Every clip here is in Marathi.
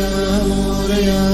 yağmur yağ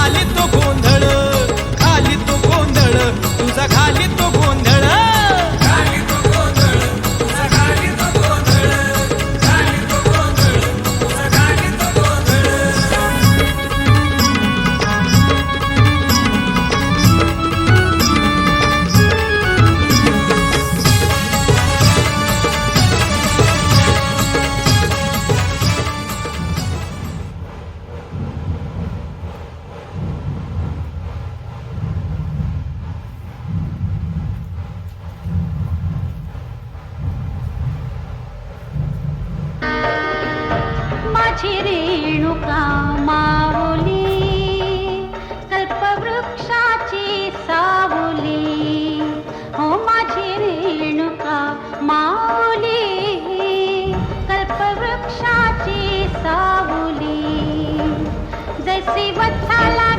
ಗಾಲಿ ತಗೋ रेणुका माहुली कल्पवृक्षाची साहुली हो माझी रेणुका माहुली कल्पवृक्षाची साहुली जैसी वत्सला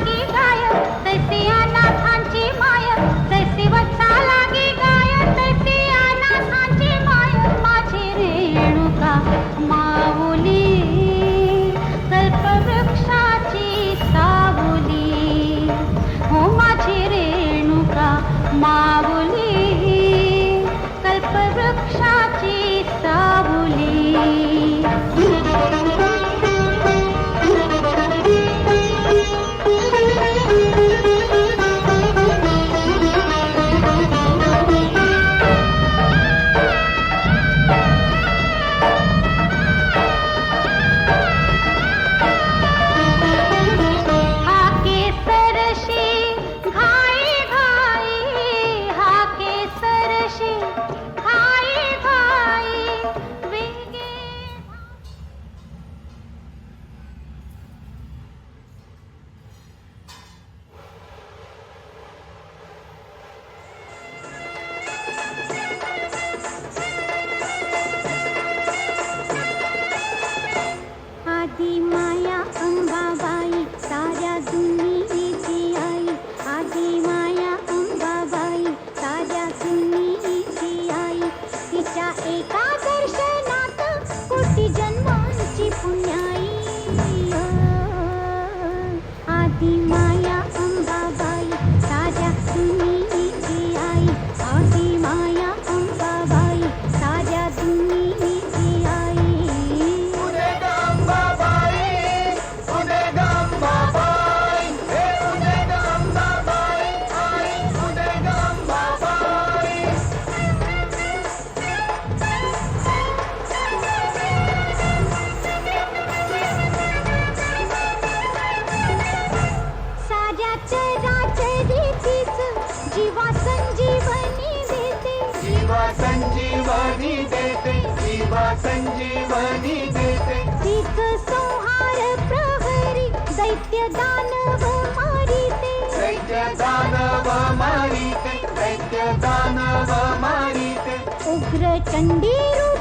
संजीवनी देते शिवा संजीवनी देते. पीक संहार प्रहरी दैत्य दानव मारिते. दैत्य दानव मारिते दैत्य दानव मारिते. उग्र चंडी रूपा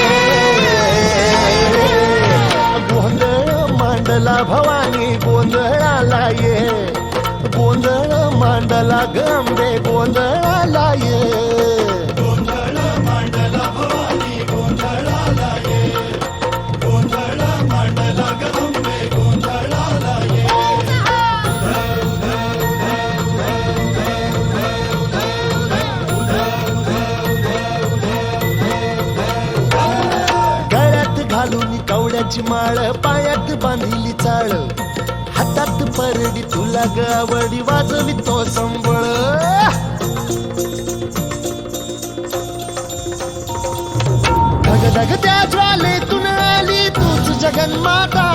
मांडला भवानी गोंधळाला ये. गोंधळ मांडला गंबे गोंधळाला ये. गळ्यात घालून कवड्याची बांधली चाळ. हातात परडी तुला गावडी वाजवी तो संबळ. धग त्या ज्वालेतून आली तूच जगन्माता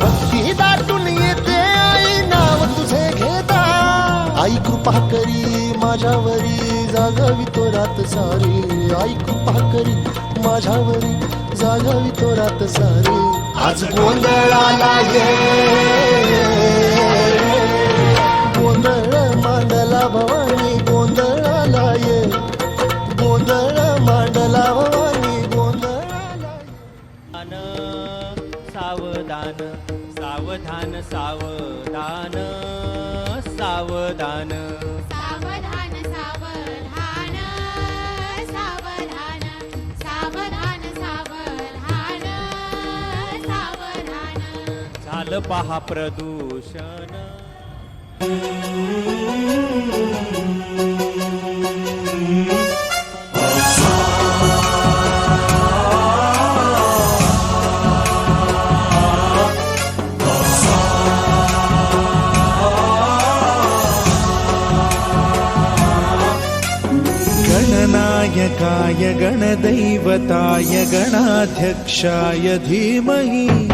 भक्ती दाटून येते आई नाव तुझे घेता. आई कृपा करी माझ्यावरी जागावी तो रात सारी. आई कृपा करी माझ्यावरी जागावी तो रात सारी. आज गोंधळाला ये. गोंधळ मांडला भवानी गोंधळाला ये. गोंधळ मांडला भवानी गोंधळाला सावधान सावधान सावधान सावधान. झालं पहा प्रदूषण गणनायकाय गणदैवताय गणाध्यक्षाय धीमहि